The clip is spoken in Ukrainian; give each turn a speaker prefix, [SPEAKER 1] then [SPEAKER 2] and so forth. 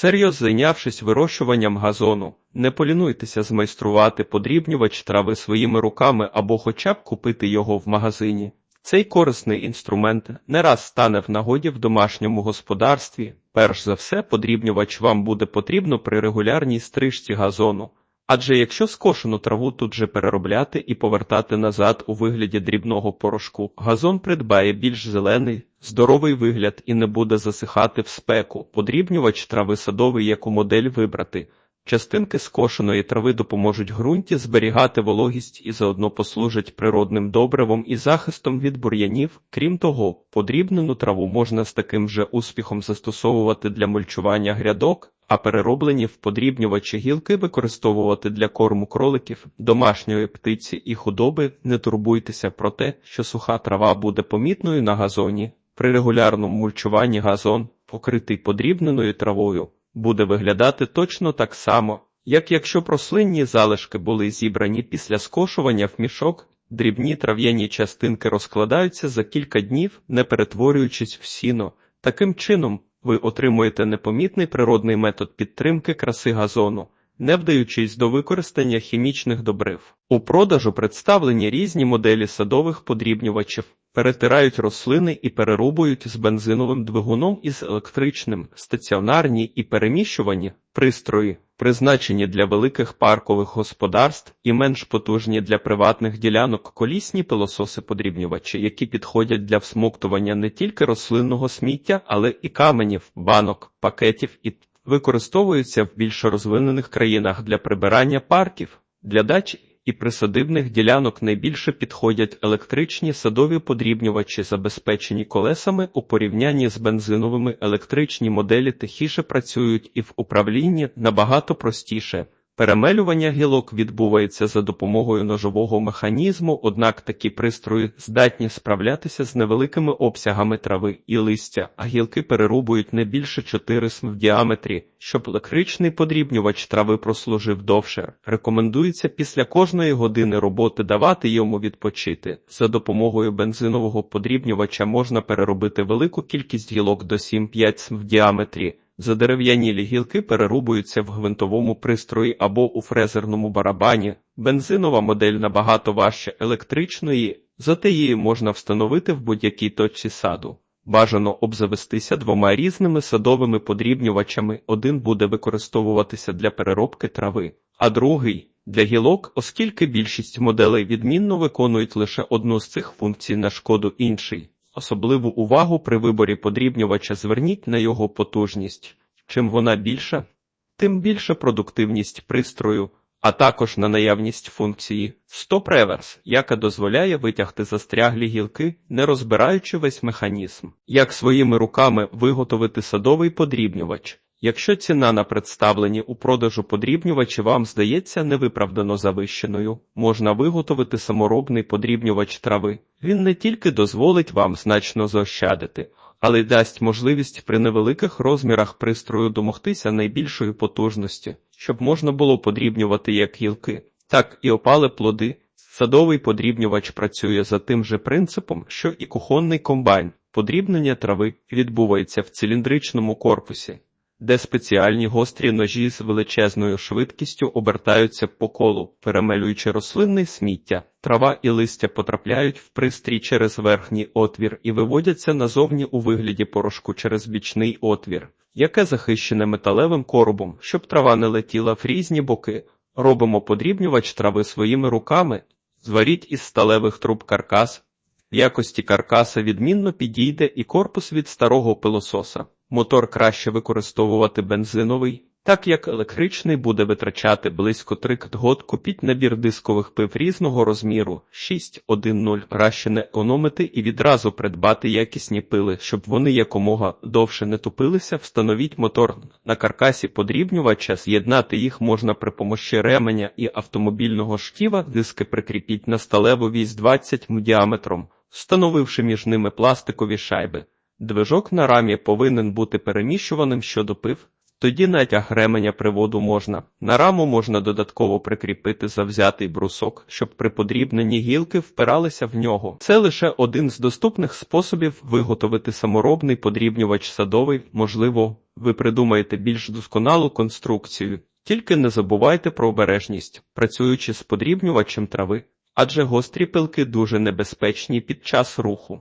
[SPEAKER 1] Всерйоз зайнявшись вирощуванням газону, не полінуйтеся змайструвати подрібнювач трави своїми руками або хоча б купити його в магазині. Цей корисний інструмент не раз стане в нагоді в домашньому господарстві. Перш за все, подрібнювач вам буде потрібно при регулярній стрижці газону. Адже якщо скошену траву тут же переробляти і повертати назад у вигляді дрібного порошку, газон придбає більш зелений, здоровий вигляд і не буде засихати в спеку. Подрібнювач трави садовий, яку модель вибрати. Частинки скошеної трави допоможуть ґрунті зберігати вологість і заодно послужать природним добривом і захистом від бур'янів. Крім того, подрібнену траву можна з таким же успіхом застосовувати для мульчування грядок, а перероблені в подрібнювачі гілки використовувати для корму кроликів, домашньої птиці і худоби. Не турбуйтеся про те, що суха трава буде помітною на газоні. При регулярному мульчуванні газон, покритий подрібненою травою, буде виглядати точно так само, як якщо б рослинні залишки були зібрані після скошування в мішок, дрібні трав'яні частинки розкладаються за кілька днів, не перетворюючись в сіно. Таким чином, ви отримуєте непомітний природний метод підтримки краси газону, не вдаючись до використання хімічних добрив. У продажу представлені різні моделі садових подрібнювачів, перетирають рослини і перерубують з бензиновим двигуном і з електричним, стаціонарні і переміщувані пристрої, призначені для великих паркових господарств і менш потужні для приватних ділянок. Колісні пилососи-подрібнювачі, які підходять для всмоктування не тільки рослинного сміття, але і каменів, банок, пакетів і використовуються в більш розвинених країнах для прибирання парків, для дач і присадибних ділянок найбільше підходять електричні садові подрібнювачі, забезпечені колесами у порівнянні з бензиновими електричні моделі тихіше працюють і в управлінні набагато простіше. Перемелювання гілок відбувається за допомогою ножового механізму, однак такі пристрої здатні справлятися з невеликими обсягами трави і листя, а гілки перерубують не більше 4 см в діаметрі. Щоб електричний подрібнювач трави прослужив довше, рекомендується після кожної години роботи давати йому відпочити. За допомогою бензинового подрібнювача можна переробити велику кількість гілок до 7-5 см в діаметрі. Задерев'янілі гілки перерубуються в гвинтовому пристрої або у фрезерному барабані. Бензинова модель набагато важче електричної, зате її можна встановити в будь-якій точці саду. Бажано обзавестися двома різними садовими подрібнювачами. Один буде використовуватися для переробки трави, а другий для гілок, оскільки більшість моделей відмінно виконують лише одну з цих функцій на шкоду іншій. Особливу увагу при виборі подрібнювача зверніть на його потужність. Чим вона більша, тим більша продуктивність пристрою, а також на наявність функції Reverse, яка дозволяє витягти застряглі гілки, не розбираючи весь механізм. Як своїми руками виготовити садовий подрібнювач. Якщо ціна на представлені у продажу подрібнювачі вам здається невиправдано завищеною, можна виготовити саморобний подрібнювач трави. Він не тільки дозволить вам значно заощадити, але й дасть можливість при невеликих розмірах пристрою домогтися найбільшої потужності, щоб можна було подрібнювати як гілки, так і опали плоди. Садовий подрібнювач працює за тим же принципом, що і кухонний комбайн. Подрібнення трави відбувається в циліндричному корпусі де спеціальні гострі ножі з величезною швидкістю обертаються по колу, перемелюючи рослинне сміття. Трава і листя потрапляють в пристрій через верхній отвір і виводяться назовні у вигляді порошку через бічний отвір, яке захищене металевим коробом, щоб трава не летіла в різні боки. Робимо подрібнювач трави своїми руками, зваріть із сталевих труб каркас. В якості каркаса відмінно підійде і корпус від старого пилососа. Мотор краще використовувати бензиновий, так як електричний буде витрачати близько 3 кт. Купіть набір дискових пив різного розміру 6.1.0. Краще не економити і відразу придбати якісні пили, щоб вони якомога довше не тупилися. Встановіть мотор на каркасі подрібнювача, з'єднати їх можна при помощі ременя і автомобільного штіва. Диски прикріпіть на сталеву вісь 20 м діаметром, встановивши між ними пластикові шайби. Движок на рамі повинен бути переміщуваним щодо пив, тоді натяг ременя приводу можна. На раму можна додатково прикріпити завзятий брусок, щоб при подрібненні гілки впиралися в нього. Це лише один з доступних способів виготовити саморобний подрібнювач садовий, можливо, ви придумаєте більш досконалу конструкцію. Тільки не забувайте про обережність, працюючи з подрібнювачем трави, адже гострі пилки дуже небезпечні під час руху.